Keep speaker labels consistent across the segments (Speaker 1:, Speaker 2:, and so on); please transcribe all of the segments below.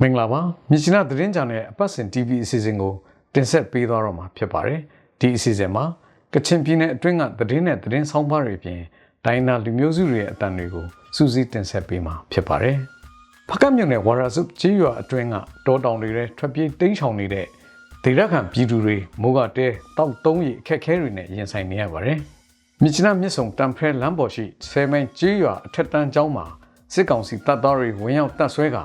Speaker 1: မင်္ဂလာပါမြစ်ချနာသတင်းကြံရဲ့အပတ်စဉ် TV အစီအစဉ်ကိုတင်ဆက်ပေးသွားတော့မှာဖြစ်ပါတယ်ဒီအစီအစဉ်မှာကချင်ပြည်နယ်အတွင်းကသတင်းနဲ့သတင်းဆောင်ပါတွေပြင်ဒိုင်းနာလူမျိုးစုတွေရဲ့အတန်တွေကိုစူးစီးတင်ဆက်ပေးမှာဖြစ်ပါတယ်ဖကတ်မြို့နယ်ဝါရာစုကြီးရွာအတွင်းကတောတောင်တွေထဲထွက်ပြေးတိမ်းရှောင်နေတဲ့ဒေသခံပြည်သူတွေမိုးကတဲတောက်တုံးရီအခက်အခဲတွေနဲ့ရင်ဆိုင်နေရပါတယ်မြစ်ချနာမြစ်ဆုံတံဖဲလမ်းပေါ်ရှိဆယ်မိုင်ကြီးရွာအထက်တန်းကျောင်းမှာစစ်ကောင်စီတပ်သားတွေဝင်ရောက်တပ်ဆွဲက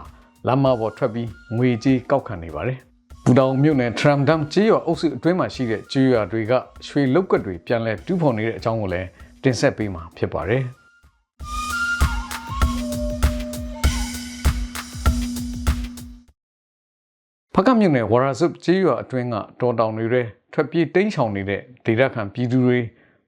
Speaker 1: လမ်းမပေါ်ထွက်ပြီးငွေကြေးကောက်ခံနေပါတယ်။ဘူတောင်မြို့နယ်ထရမ်ဒမ်ကျေးရွာအုပ်စုအတွင်းမှာရှိတဲ့ကျေးရွာတွေကရွှေလုတ်ကွက်တွေပြန်လည်တူးဖော်နေတဲ့အကြောင်းကိုလည်းတင်ဆက်ပေးမှာဖြစ်ပါတယ်။ဖကမြို့နယ်ဝါရာစုကျေးရွာအတွင်းကတောတောင်တွေထဲထွက်ပြေးတိမ်းရှောင်နေတဲ့ဒေသခံပြည်သူတွေ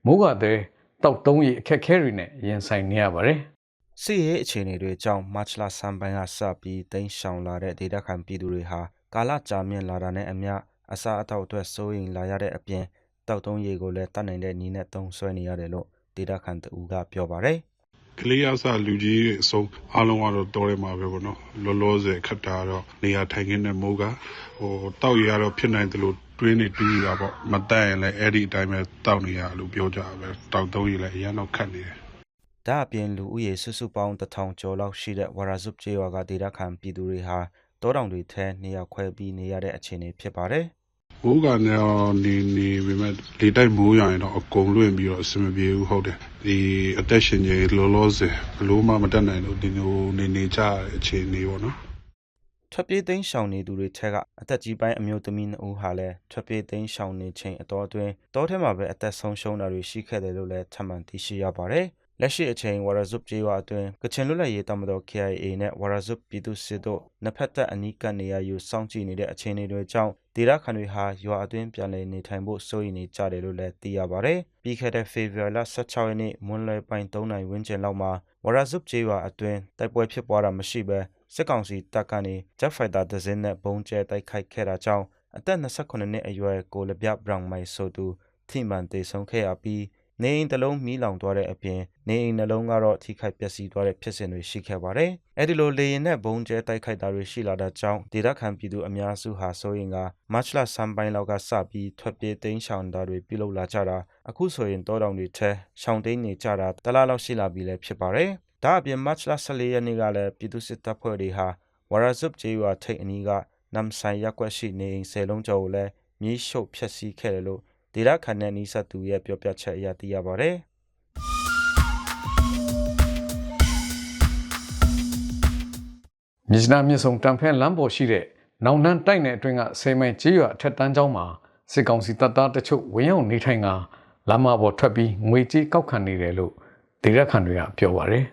Speaker 1: မိုးကတဲ့တောက်တုံးရီအခက်အခဲတွေနဲ့ရင်ဆိုင်နေရပါတယ်။
Speaker 2: စစ်ရေးအခြေအနေတွေကြောင့် မတ်လဆန်ပိုင်းကစပြီး တိမ်းရှောင်လာတဲ့ ဒေသခံပြည်သူတွေဟာ ကာလကြာမြင့်လာတာနဲ့အမျှ အစားအသောက်အတွက် စိုးရိမ်လာရတဲ့အပြင်တောက်တုံးရေကိုလည်း တတ်နိုင်တဲ့နီးနဲ့ သုံးဆွဲနေရတယ်လို့ ဒေသခံတဦးက ပြောပါတယ်
Speaker 3: ကလေးအစ လူကြီးအစုံအားလုံးကတော့ တော်ရဲမှာပဲပေါ့နော် လောလောဆယ်ခတ်တာတော့ နေရာထိုင်ခင်းတဲ့ မိုးကဟိုတောက်ရရတော့ ဖြစ်နိုင်တယ်လို့တွင်းနေတူးရတာပေါ့မတက်ရင်လည်း အဲ့ဒီအတိုင်းပဲတောက်နေရလို့ ပြောကြပါပဲတောက်သုံးရလည်း အရန်တော့ခတ်နေတယ်။
Speaker 2: ဒါအပြင်လူဦးရေစုစုပေါင်းတစ်ထောင်ကျော်လောက်ရှိတဲ့ဝါရာဇုပ်ကျေးရွာကဒေသခံပြည်သူတွေဟာတောတောင်တွေထဲနေရာခွဲပြီးနေရတဲ့အခြေအနေဖြစ်ပါတယ်
Speaker 3: မိုးကနေတော့နေနေပေမဲ့လေတိုက်မိုးရရင်တော့အကုန်လွင့်ပြီးတော့အဆင်မပြေဘူးဟုတ်တယ်ဒီအသက်ရှင်ကြီးလောလောဆယ်ဘလို့မှမတက်နိုင်လို့ဒီလိုနေနေကြတဲ့အခြေအနေပေါ့နော်။
Speaker 2: ထွက်ပြေးသိမ်းရှောင်နေသူတွေထက်ကအသက်ကြီးပိုင်းအမျိုးသမီးနှစ်ဦးဟာလည်းထွက်ပြေးသိမ်းရှောင်နေချိန်အတော်အတွင်းတောထဲမှာပဲအသက်ဆုံးရှုံးတာတွေရှိခဲ့တယ်လို့လည်းထပ်မံသိရှိရပါတယ်။ လက်ရှိအချိန်ဝါရဇုပ်ကျေးရွာအတွင်းကချင်လွတ်လပ်ရေးတမတော် KIA နဲ့ဝါရဇုပ်ပြည်သူစစ်တို့နှစ်ဖက်သက်အနီးကပ်နေရယူစောင့်ကြည့်နေတဲ့အခြေအနေတွေကြောင့်ဒေသခံတွေဟာရွာအတွင်းပြန်လည်နေထိုင်ဖို့စိုးရိမ်နေကြတယ်လို့လည်းသိရပါတယ်။ပြီးခဲ့တဲ့ဖေဖော်ဝါရီလ16ရက်နေ့မွန်းလွဲပိုင်း3နာရီဝန်းကျင်လောက်မှာဝါရဇုပ်ကျေးရွာအတွင်းတိုက်ပွဲဖြစ်ပွားတာမရှိဘဲစစ်ကောင်စီတပ်ကနေ Jet Fighter တစ်စင်းနဲ့ဘုံကျဲတိုက်ခိုက်ခဲ့တာကြောင့်အသက်28နှစ်အရွယ်ကိုလပြဘရောင်မိုင်ဆိုသူထိမှန်တေဆုံးခဲ့ရပြီး နေအိမ်တစ်လုံးမီးလောင်သွားတဲ့အပြင်နေအိမ်နှလုံးကတော့ထိခိုက်ပျက်စီးသွားတဲ့ဖြစ်စဉ်တွေရှိခဲ့ပါတယ်။အဲဒီလိုလေရင်နဲ့ဘုံကျဲတိုက်ခိုက်တာတွေရှိလာတာကြောင့်ဒေသခံပြည်သူအများစုဟာဆိုရင်ကမတ်လဆန်ပိုင်းလောက်ကစပြီးထွက်ပြေးတိမ်းရှောင်တာတွေပြုလုပ်လာကြတာအခုဆိုရင်တောတောင်တွေထဲရှောင်တိန်နေကြတာတလားလောက်ရှိလာပြီလည်းဖြစ်ပါတယ်။ဒါအပြင်မတ်လ14ရက်နေ့ကလည်းပြည်သူစစ်တပ်ဖွဲ့တွေဟာဝါရဇုပ်ကျေးရွာထိပ်အနီးကနမ်ဆိုင်ရက်ကွက်ရှိနေအိမ်ဆယ်လုံးကျော်ကိုလည်းမြေရှုပ်ဖျက်ဆီးခဲ့တယ်လို့ ဒေသခံနဲ့နီးစပ်သူရဲ့ပြောပြချက်အရသိရပါတယ်
Speaker 1: မြစ်ချနာမြစ်ဆုံတံဖဲလမ်းပေါ်ရှိတဲ့နောင်နှန်းတိုက်နယ်အတွင်းကဆယ်မိုင်ကျေးရွာအထက်တန်းကျောင်းမှာစစ်ကောင်စီတပ်သားတချို့ဝင်ရောက်နေထိုင်ကလမ်းမပေါ်ထွက်ပြီးငွေကြေးကောက်ခံနေတယ်လို့ဒေသခံတွေကပြောပါတယ်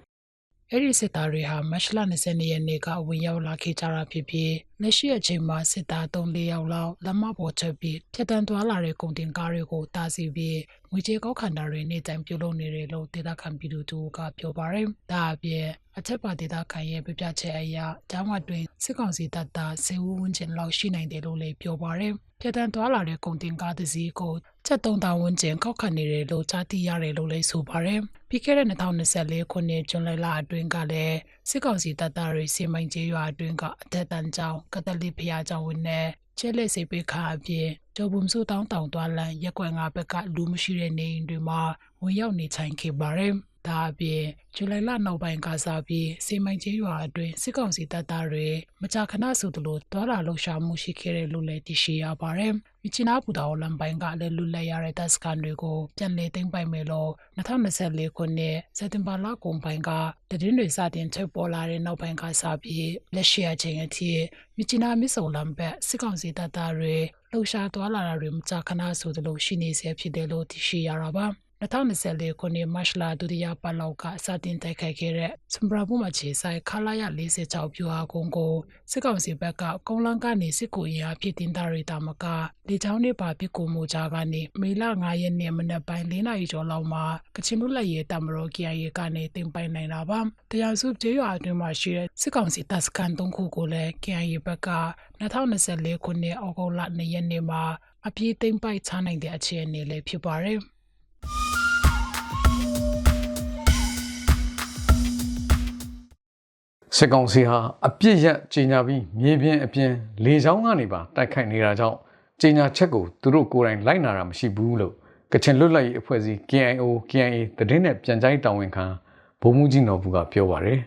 Speaker 4: အဲ့ဒီစစ်သားတွေဟာမတ်လ20ရက်နေ့ကဝင်ရောက်လာခဲ့ကြတာဖြစ်ပြီးလက်ရှိအချိန်မှာစစ်သား3-4ယောက်လောက်လက်မပေါ်ချက်ပြီးဖြတ်တန်းသွားလာတဲ့ကုန်တင်ကားတွေကိုတားဆီးပြီးငွေကြေးကောက်ခံတာတွေနေ့တိုင်းပြုလုပ်နေတယ်လို့ဒေသခံပြည်သူတို့ကပြောပါတယ်။ဒါအပြင်အထက်ပါဒေသခံရဲ့ပြပြချက်အရကျောင်းဝတွင်စစ်ကောင်စီတပ်သားစေဝဝန်းကျင်လောက်ရှိနိုင်တယ်လို့လည်းပြောပါတယ်။ဖြတ်တန်းသွားလာတဲ့ကုန်တင်ကားတစ်စီးကို ချက်တုံးတောင်ဝန်းကျင်ကောက်ခံနေတယ်လို့ကြားသိရတယ်လို့လည်းဆိုပါတယ်။ပြီးခဲ့တဲ့2024ခုနှစ်ဇွန်လလအတွင်းကလည်းစစ်ကောင်စီတပ်သားတွေစီမိုင်ကျေးရွာအတွင်းကအထက်တန်းကျောင်းကတလစ်ဖျားကျောင်းဝင်းနဲ့ကျဲလက်စိတ်ပေးခါအပြင်ကျော်ပုံစုတောင်းတောင်သွားလန်ရက်ကွက်ငါဘက်ကလူမရှိတဲ့နေအိမ်တွေမှာဝင်ရောက်နေထိုင်ခဲ့ပါတယ်။ ဒါအပြင်ဇူလိုင်လနောက်ပိုင်းကစားပြီးစီမိုင်ကျေးရွာအတွင်းစစ်ကောင်စီတပ်သားတွေမကြာခဏဆိုသလိုတွာလာလှုပ်ရှားမှုရှိခဲ့တယ်လို့လည်းသိရှိရပါတယ်။မြချနာပူတော်လမ်ပိုင်းကလည်းလွတ်လပ်ရတဲ့တပ်စခန်းတွေကိုပြန်လည်သိမ်းပိုက်မယ်လို့2024ခုနှစ်စက်တင်ဘာလကုန်ပိုင်းကတည်င်းတွေစတင်ထွက်ပေါ်လာတဲ့နောက်ပိုင်းကစပြီးလက်ရှိအချိန်အထိမြချနာမစ်ဆုံလမ်ဘက်စစ်ကောင်စီတပ်သားတွေလှုပ်ရှားတွာလာတာတွေမကြာခဏဆိုသလိုရှိနေစေဖြစ်တယ်လို့သိရှိရတာပါ။ 2024ခုနှစ်မတ်လဒုတိယပတ်လောက်ကစတင်တိုက်ခိုက်ခဲ့တဲ့စံပရာဘုမှာခြေဆိုင်ခလာရ46ပြူဟာကုန်းကိုစစ်ကောင်စီဘက်ကကုန်းလန်းကနေစစ်ကိုအင်အားဖြစ်တင်တာတွေတာမကလေချောင်းတွေပါပစ်ကူမှုကြားကနေမေလ9ရက်နေ့မနက်ပိုင်း၄နာရီကျော်လောက်မှာကချင်လူလက်ရေးတမတော် KIA ကနေတင်ပိုင်နိုင်တာပါတရားစုကျေးရွာအတွင်းမှာရှိတဲ့စစ်ကောင်စီတပ်စခန်း၃ခုကိုလည်း KIA ဘက်က2024ခုနှစ်ဩဂုတ်လ2ရက်နေ့မှာအပြေးသိမ်းပိုက်ချနိုင်တဲ့အခြေအနေလေးဖြစ်ပါတယ်
Speaker 1: စစစ်ကောင်စီဟာအပြစ်ရက်ကြီးညာပြီးမြေပြင်အပြင်လေကြောင်းကနေပါတိုက်ခိုက်နေတာကြောင့်ကြီးညာချက်ကိုသူတို့ကိုယ်တိုင်လိုက်နာတာမရှိဘူးလို့ကချင်လွတ်လပ်ရေးအဖွဲ့အစည်း KIO KIA သတင်းနဲ့ပြန်ကြားရေးတာဝန်ခံဗိုလ်မှူးကြီးနော်ဘူးကပြောပါတယ်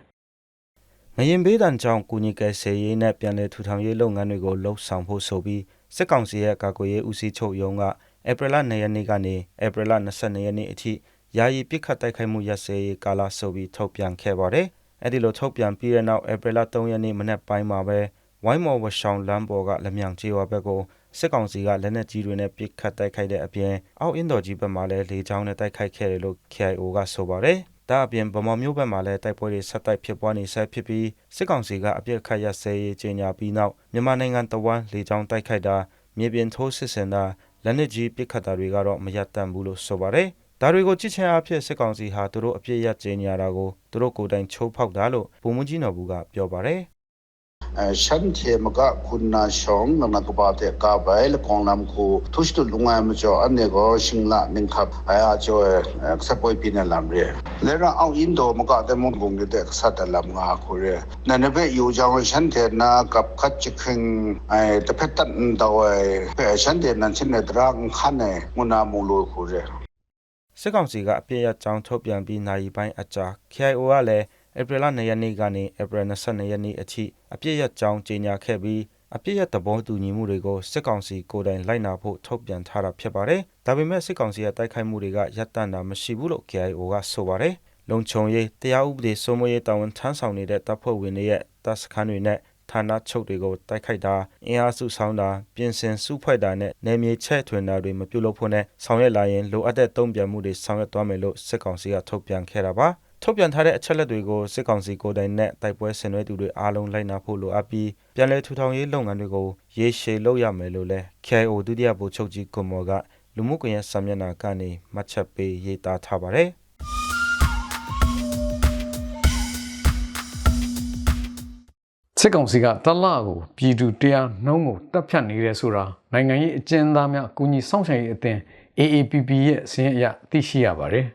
Speaker 2: ငရင်ဘေးတန်ကြောင့်ကုညီကယ်ဆယ်ရေးနဲ့ပြန်လည်ထူထောင်ရေးလုပ်ငန်းတွေကိုလှုပ်ဆောင်ဖို့ဆိုပြီးစစ်ကောင်စီရဲ့ကာကွယ်ရေးဦးစီးချုပ်ရုံးကဧပြီလ2ရက်နေ့ကနေဧပြီလ22ရက်နေ့အထိယာယီပစ်ခတ်တိုက်ခိုက်မှုရပ်စဲရေးကာလဆိုပြီးထုတ်ပြန်ခဲ့ပါတယ်။ အဲဒီလိုထုတ်ပြန်ပြီးတဲ့နောက်ဧပြီလ3ရက်နေ့မနက်ပိုင်းမှာပဲဝိုင်းမော်ဝရှောင်းလမ်းပေါ်ကလက်မြောင်ကျေးရွာဘက်ကိုစစ်ကောင်စီကလက်နက်ကြီးတွေနဲ့ပစ်ခတ်တိုက်ခိုက်တဲ့အပြင်အောက်အင်းတော်ကြီးဘက်မှာလည်းလေကြောင်းနဲ့တိုက်ခိုက်ခဲ့တယ်လို့ KIO ကဆိုပါတယ်။ဒါအပြင်ဗမာမျိုးဘက်မှာလည်းတိုက်ပွဲတွေဆက်တိုက်ဖြစ်ပွားနေဆက်ဖြစ်ပြီးစစ်ကောင်စီကအပြစ်ခတ်ရဆဲရေးကြေညာပြီးနောက်မြန်မာနိုင်ငံတဝန်းလေကြောင်းတိုက်ခိုက်တာမြေပြင်ထိုးစစ်ဆင်တာလက်နက်ကြီးပစ်ခတ်တာတွေကတော့မရပ်တန့်ဘူးလို့ဆိုပါတယ်။ ဒါတွေကိုကြည့်ချင်အဖြစ်စစ်ကောင်စီဟာသူတို့အပြစ်ရကြေညာတာကိုသူတို့ကိုယ်တိုင်ချိုးဖောက်တာလို့ဗိုလ်မှူးကြီးနော်ဘူးကပြောပါတယ်။
Speaker 5: ชันเทมกะคุณนาชองนันกบาเตกาบายละกองลำคูทุสตุลุงไอมจ่ออันเนก็ชิงละนิงขับไออาจ่อสะปอยปีนลำเรเลระเอาอินโดมกะเตมงกงเตสัตลำงาคูเรนันเบอยู่จังชันเทนากับคัดจิคิงไอตะเพตันดาวไอเปชันเทนันชินเนตรังขันเนมุนามูลูคูเร
Speaker 2: စစ်ကောင်စီကအပြည့်ရကြောင်းထုတ်ပြန်ပြီးနိုင်ပိုင်းအကြာ KIO ကလည်းဧပြီလ2ရက်နေ့ကနေဧပြီ22ရက်နေ့အထိအပြည့်ရကြောင်းကြေညာခဲ့ပြီးအပြည့်ရသဘောတူညီမှုတွေကိုစစ်ကောင်စီကိုယ်တိုင်လိုက်နာဖို့ထုတ်ပြန်ထားတာဖြစ်ပါတယ်။ဒါပေမဲ့စစ်ကောင်စီရဲ့တိုက်ခိုက်မှုတွေကရပ်တန့်တာမရှိဘူးလို့ KIO ကဆိုပါတယ်။လုံခြုံရေးတရားဥပဒေစိုးမိုးရေးတာဝန်ထမ်းဆောင်နေတဲ့တပ်ဖွဲ့ဝင်တွေရဲ့တပ်စခန်းတွေနဲ့ ဌာနချုပ်တွေကိုတိုက်ခိုက်တာအင်အားစုဆောင်တာပြင်ဆင်စုဖွဲ့တာနဲ့နယ်မြေချဲ့ထွင်တာတွေမပြုလုပ်ဖို့နဲ့ဆောင်ရွက်လာရင်လိုအပ်တဲ့တုံ့ပြန်မှုတွေဆောင်ရွက်သွားမယ်လို့စစ်ကောင်စီကထုတ်ပြန်ခဲ့တာပါထုတ်ပြန်ထားတဲ့အချက်လက်တွေကိုစစ်ကောင်စီကိုယ်တိုင်နဲ့တိုက်ပွဲဆင်နွှဲသူတွေအားလုံးလိုက်နာဖို့လိုအပ်ပြီးပြန်လည်ထူထောင်ရေးလုပ်ငန်းတွေကိုရေရှည်လုပ်ရမယ်လို့လည်း KIO ဒုတိယဗိုလ်ချုပ်ကြီးကွန်မော်ကလူမှုကွန်ရက်စာမျက်နှာကနေမှတ်ချက်ပေးရေးသားထားပါတယ်
Speaker 1: စစ်ကောင်စီကတလကိုပြည်သူတရားနှုံးကိုတပ်ဖြတ်နေတယ်ဆိုတာနိုင်ငံရေးအကျဉ်းသားများအကူအညီစောင့်ရှောက်ရေးအသင်း AAPP ရဲ့စီးရင်အရသိရှိရပါတယ်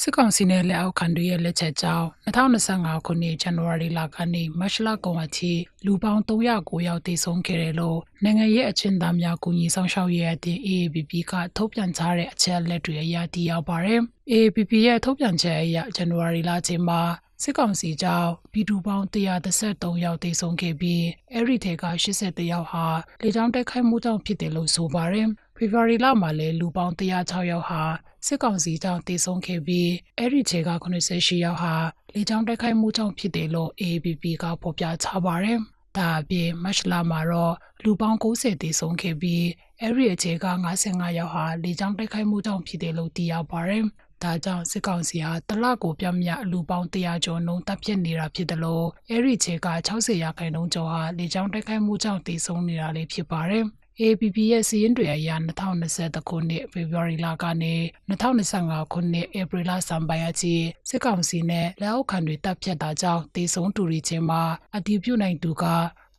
Speaker 4: စစ်ကောင်စီနဲ့လက်အောက်ခံတွေရဲ့လက်ချက်ကြောင့်2025ခုနှစ်ဇန်နဝါရီလကနေမတ်လကုန်အထိလူပေါင်း309ယောက်တည်ဆုံးခဲ့တယ်လို့နိုင်ငံရေးအချင်းသားများကူညီဆောင်ရှောက်ရေးအသင်း AAPP ကထုတ်ပြန်ထားတဲ့အချက်အလက်တွေအရတည်ရောက်ပါတယ်။ AAPP ရဲ့ထုတ်ပြန်ချက်အရဇန်နဝါရီလချိန်မှာ စစ်ကောင်စီကြောင့်ပြည်သူပေါင်း133ယောက်တည်ဆုံးခဲ့ပြီးအဲ့ဒီထဲက81ယောက်ဟာလေကြောင်းတိုက်ခိုက်မှုကြောင့်ဖြစ်တယ်လို့ဆိုပါတယ်။ဖေဖော်ဝါရီလမှာလည်းလူပေါင်း106ယောက်ဟာစစ်ကောင်စီကြောင့်တည်ဆုံးခဲ့ပြီးအဲ့ဒီခြေက98ယောက်ဟာလေကြောင်းတိုက်ခိုက်မှုကြောင့်ဖြစ်တယ်လို့ AAPP ကဖော်ပြထားပါတယ်။ဒါအပြင်မတ်လမှာတော့လူပေါင်း90တည်ဆုံးခဲ့ပြီးအဲ့ဒီအခြေက55ယောက်ဟာလေကြောင်းတိုက်ခိုက်မှုကြောင့်ဖြစ်တယ်လို့သိရပါတယ်။ ဒါကြောင့်စစ်ကောင်စီဟာတလကိုပြမြလူပေါင်း100ကျော်နှုန်းတပ်ဖြတ်နေတာဖြစ်တယ်လို့အဲ့ဒီခြေက60ရာခိုင်နှုန်းကျော်ဟာလေကြောင်းတိုက်ခိုက်မှုကြောင့်တည်ဆုံးနေတာလည်းဖြစ်ပါတယ်။ APP ရဲ့စီးရင်တွေအရ2020ခုနှစ်ဖေဖော်ဝါရီလကနေ2025ခုနှစ်ဧပြီလစံပိုင်းအထိစစ်ကောင်စီနဲ့လက်အောက်ခံတွေတပ်ဖြတ်တာကြောင့်တေဆုံးတူရီချင်းမှာအတီးပြုတ်နိုင်သူက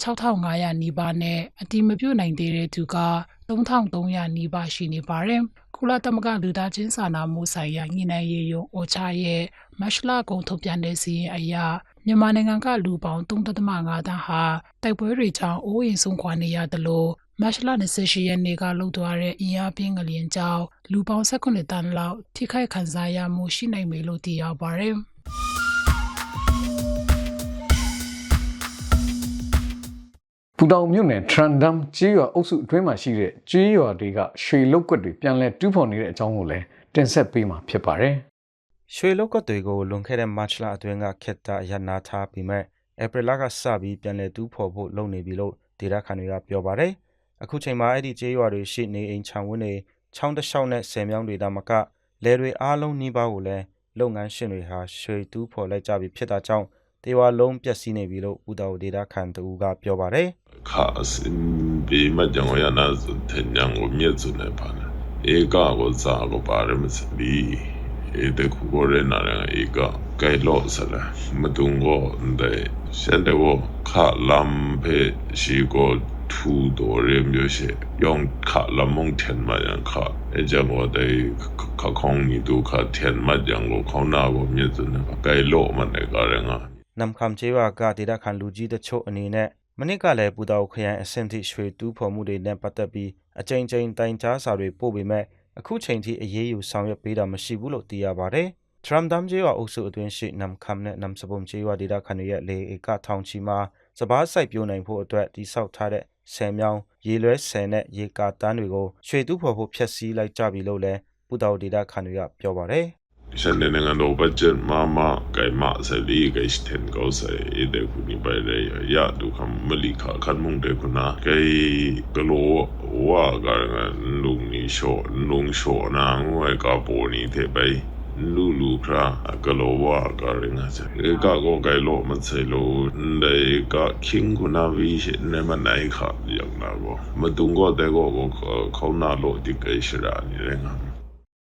Speaker 4: 6500နီးပါးနဲ့အတီးမပြုတ်နိုင်သေးတဲ့သူက3300နီးပါးရှိနေပါတယ်။ ကုလသမဂ္ဂလူသားချင်းစာနာမှုဆိုင်ရာညှိနှိုင်းရေးရုံး OCHA ရဲ့မတ်လကုန်ထုတ်ပြန်တဲ့စီးရင်အရမြန်မာနိုင်ငံကလူပေါင်း3.5တန်းဟာတိုက်ပွဲတွေကြောင့်အိုးအိမ်ဆုံးခွာနေရတယ်လို့မတ်လ28ရက်နေ့ကလှုပ်သွားတဲ့အင်အားပြင်းငလျင်ကြောင့်လူပေါင်း18တန်းလောက်ထိခိုက်ခံစားရမှုရှိနိုင်မယ်လို့သိရပါတယ်။
Speaker 1: ပူတောင်မြို့နယ်ထရန်ဒမ်ကျေးရွာအုပ်စုအတွင်းမှာရှိတဲ့ကျေးရွာတွေကရွှေလုတ်ကွက်တွေပြန်လည်တူးဖော်နေတဲ့အကြောင်းကိုလည်းတင်ဆက်ပေးမှာဖြစ်ပါတယ်
Speaker 2: ရွှေလောက်ကတွေကိုလွန်ခဲ့တဲ့မတ်လအတွင်းကခက်တာရနာထားပြီးမဲ့ဧပြီလကစပြီးပြန်လည်တူးဖော်ဖို့လုပ်နေပြီလို့ဒေတာခန်တွေကပြောပါတယ်။အခုချိန်မှာအဲ့ဒီကျေးရွာတွေရှိနေအိမ်ချောင်းဝင်းတွေချောင်းတစ်လျှောက်နဲ့ဆယ်မြောင်းတွေဒါမကလယ်တွေအားလုံးနှီးပါးကိုလည်းလုပ်ငန်းရှင်တွေဟာရွှေတူးဖော်လိုက်ကြပြီဖြစ်တာကြောင့် တေဝါလုံးပျက်စီးနေပြီလို့ဦးတော်ဒေတာခန်တူကပြောပါတယ်
Speaker 6: kasimbi majango yana tenyango myezu ne pana ega go za go bare msbi e de ku go re na re ega kai lo sala matungo nde shende wo kha lam pe shi go tu do re myo she yong kha lam mong ten ma yang kha e jang wo de kha khong ni du kha ten ma jang go khong na go myezu ne kai lo ma ne ga re nga
Speaker 2: နမ်ခမ်ကျေးရွာကဒေသခံလူကြီးတချို့အနေနဲ့မနစ်ကလည်းပူတောက်ခရိုင်အဆင့်ထိရွှေတူးဖော်မှုတွေနဲ့ပတ်သက်ပြီးအကြိမ်ကြိမ်တိုင်ကြားစာတွေပို့ပေမဲ့အခုချိန်ထိအရေးယူဆောင်ရွက်ပေးတာမရှိဘူးလို့သိရပါတယ်။ထရမ်ဒမ်ကျေးရွာအုပ်စုအတွင်းရှိနမ်ခမ်နဲ့နမ်စပုံကျေးရွာဒေသခံတွေရဲ့လေဧကထောင်ချီမှာစပားစိုက်ပျိုးနိုင်ဖို့အတွက်တိစောက်ထားတဲ့ဆယ်မြောင်းရေလွဲဆယ်နဲ့ရေကာတန်းတွေကိုရွှေတူးဖော်ဖို့ဖျက်ဆီးလိုက်ကြပြီလို့လည်းပူတောက်ဒေသခံတွေကပြောပါတယ်
Speaker 6: Sen den nga no budget mama kay ma sa li kay sten ko sa ide ku ni ba re ya du kam mali kha khan mung de ku na kay kalo wa ga nga lung ni sho lung sho na ngwe ka po ni te bai lu lu kra kalo wa ga re nga sa e ka go kay lo ma sai lo de ka king ku na vi shi ne ma nai kha yang na go ma dung go de go go khau na lo di kay shira ni re nga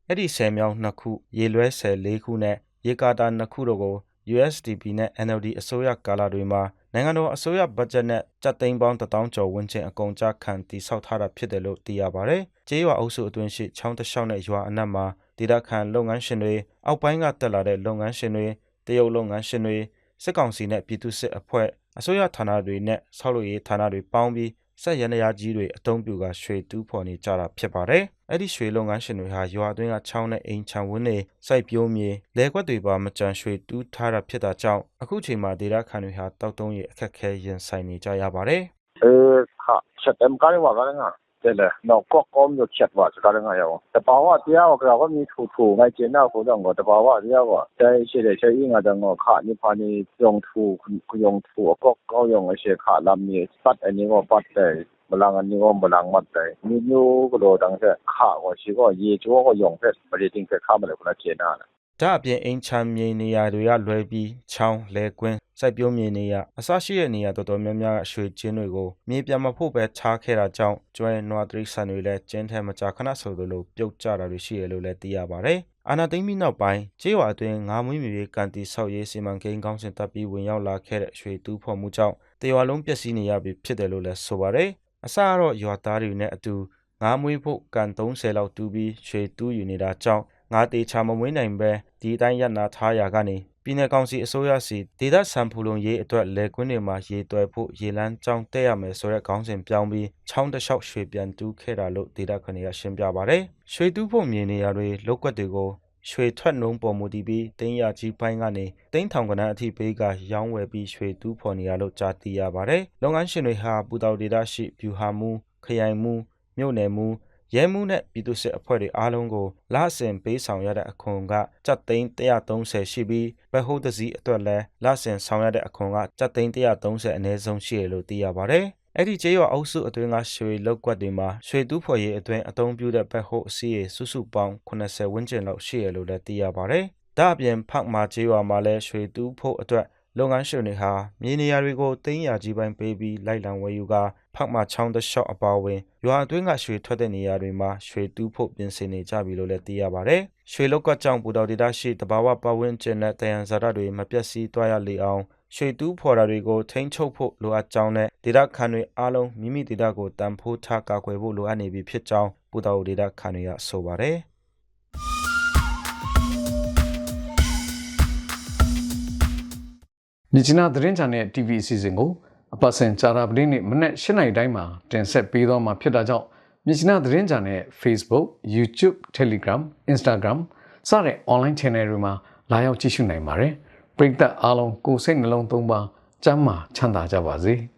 Speaker 2: အဲ့ဒီဆယ်မြောင်းနှစ်ခုရေလွဲဆယ်လေးခုနဲ့ရေကာတာနှစ်ခုတို့ကို USDP နဲ့ NLD အစိုးရကာလတွေမှာနိုင်ငံတော်အစိုးရဘတ်ဂျက်နဲ့ကျပ်သိန်းပေါင်း1000ကျော်ဝန်းကျင်အကုန်ကြားခံတိစောက်ထားတာဖြစ်တယ်လို့သိရပါတယ်။ကျေးရွာအုပ်စုအတွင်းရှိချောင်းတစ်လျှောက်နဲ့ရွာအနက်မှာဒေသခံလုပ်ငန်းရှင်တွေအောက်ပိုင်းကတက်လာတဲ့လုပ်ငန်းရှင်တွေတရုတ်လုပ်ငန်းရှင်တွေစစ်ကောင်စီနဲ့ပြည်သူစစ်အဖွဲ့အစိုးရဌာနတွေနဲ့ဆောက်လုပ်ရေးဌာနတွေပေါင်းပြီး စက်ရန်ရကြီးတွေအသုံးပြုကရွှေတူးဖော်နေကြတာဖြစ်ပါတယ်။အဲ့ဒီရွှေလုပ်ငန်းရှင်တွေဟာရွာအတွင်းကချောင်းနဲ့အိမ်ခြံဝန်းတွေစိုက်ပျိုးမြေလယ်ကွက်တွေပါမကြံရွှေတူးထားတာဖြစ်တာကြောင့်အခုချိန်မှာဒေသခံတွေဟာတောက်တုံးရဲ့အခက်အခဲရင်ဆိုင်နေကြရပါတယ်။
Speaker 7: အဲခါစက်တမ်ကားရွာကလည်းငါ 对对那国公就切我就打电话给我他把我电话给他我咪你吐我接那个让我的把我电话在现在在银行的我卡你把你用吐用出国高用的些卡那你发给你我发给不让你我不让我带你有果说东西卡我是个业主我用的不一定钱卡不了，我他接纳的
Speaker 2: ဒါအပြင်အိမ်ချမ်းမြေနေရာတွေကလွယ်ပြီးချောင်းလဲကွင်းစိုက်ပျိုးမြေနေရာအစရှိတဲ့နေရာတော်တော်များများကရွှေကျင်းတွေကိုမြေပြမဖို့ပဲထားခဲ့တာကြောင့်ကျွဲနွားတိရစ္ဆာန်တွေလည်းကျင်းထဲမကြာခဏဆိုသလိုပြုတ်ကျတာတွေရှိရလို့လည်းသိရပါတယ်။အာနာသိမ့်ပြီးနောက်ပိုင်းကျေးရွာအတွင်းငါးမွေးမြူရေးကန်တီဆောက်ရေးစီမံကိန်းကောင်းစဉ်တပ်ပြီးဝင်ရောက်လာခဲ့တဲ့ရွှေတူးဖော်မှုကြောင့်တရွာလုံးပျက်စီးနေရပြီဖြစ်တယ်လို့လည်းဆိုပါတယ်။အစကတော့ရွာသားတွေနဲ့အတူငါးမွေးဖို့ကန်30လောက်တူးပြီးရွှေတူးယူနေတာကြောင့် ငါတေချာမမွေးနိုင်ပဲဒီအတိုင်းရပ်နာထားရာကနေပြည်내ကောင်စီအစိုးရစီဒေသစံဖူလုံရေးအတွက်လေကွင်းတွေမှာရေတွယ်ဖို့ရေလန်းကြောင်းတက်ရမယ်ဆိုတဲ့ခေါင်းစဉ်ပြောင်းပြီးချောင်းတစ်လျှောက်ရွှေပြန်တူးခဲ့တာလို့ဒေသခံတွေကရှင်းပြပါတယ်။ရွှေတူးဖို့မြင်နေရတွေလောက်ကွက်တွေကိုရွှေထွက်နှုံးပေါ်မူတည်ပြီးတင်းရကြီးပိုင်းကနေတင်းထောင်ကနန်းအထိပေးကရောင်းဝယ်ပြီးရွှေတူးဖော်နေရလို့ကြားသိရပါတယ်။လုပ်ငန်းရှင်တွေဟာပူတောင်ဒေသရှိဗျူဟာမူခရိုင်မူမြို့နယ်မူ ရဲမှုနဲ့ပြည်သူစစ်အဖွဲ့တွေအားလုံးကိုလအစဉ်ပေးဆောင်ရတဲ့အခွန်ကကျပ်သိန်း130ရှိပြီးဘက်ဟုတ်တစည်းအတွက်လည်းလအစဉ်ဆောင်ရတဲ့အခွန်ကကျပ်သိန်း130အနည်းဆုံးရှိရလို့သိရပါတယ်။အဲ့ဒီကျေးရွာအုပ်စုအတွင်းကရွှေလောက်ကွက်တွေမှာရွှေတူးဖော်ရေးအတွင်းအသုံးပြုတဲ့ဘက်ဟုတ်အစီအစုစုပေါင်း80ဝန်းကျင်လောက်ရှိရလို့လည်းသိရပါတယ်။ဒါအပြင်ဖတ်မာကျေးရွာမှာလည်းရွှေတူးဖို့အတွက် လုပ်ငန်းရှင်တွေဟာမြေနေရာတွေကိုတင်းရာကြီးပိုင်းပေးပြီးလိုက်လံဝယ်ယူကာဖောက်မှချောင်းတစ်လျှောက်အပါအဝင်ရွာအတွင်းကရွှေထွက်တဲ့နေရာတွေမှာရွှေတူးဖို့ပြင်ဆင်နေကြပြီလို့လည်းသိရပါတယ်။ရွှေလောက်ကကြောင့်ပူတော်ဒေတာရှိတဘာဝပတ်ဝန်းကျင်နဲ့တယံဇာတ်တွေမပြတ်စည်းသွားရလေအောင်ရွှေတူးဖော်တာတွေကိုထိန်းချုပ်ဖို့လိုအပ်ကြောင်းနဲ့ဒေတာခံတွေအားလုံးမိမိဒေတာကိုတန်ဖိုးထားကာကွယ်ဖို့လိုအပ်နေပြီဖြစ်ကြောင်းပူတော်ဒေတာခံတွေကဆိုပါတယ်။
Speaker 1: မြစ်ချနာသတင်းချန်တဲ့ TV အစီအစဉ်ကိုအပတ်စဉ်ကြာတာပတင်းနေ့မနက်၈နာရီတိုင်းမှာတင်ဆက်ပေးသွားမှာဖြစ်တာကြောင့်မြစ်ချနာသတင်းချန်တဲ့ Facebook, YouTube, Telegram, Instagram စတဲ့ online channel တွေမှာလာရောက်ကြည့်ရှုနိုင်ပါတယ်။ပရိသတ်အားလုံးကိုယ်စိတ်နှလုံးသုံးပါစမ်းမချမ်းသာကြပါစေ။